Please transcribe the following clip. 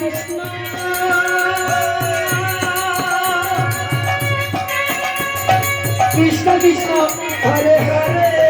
Krishna Krishna Hare Hare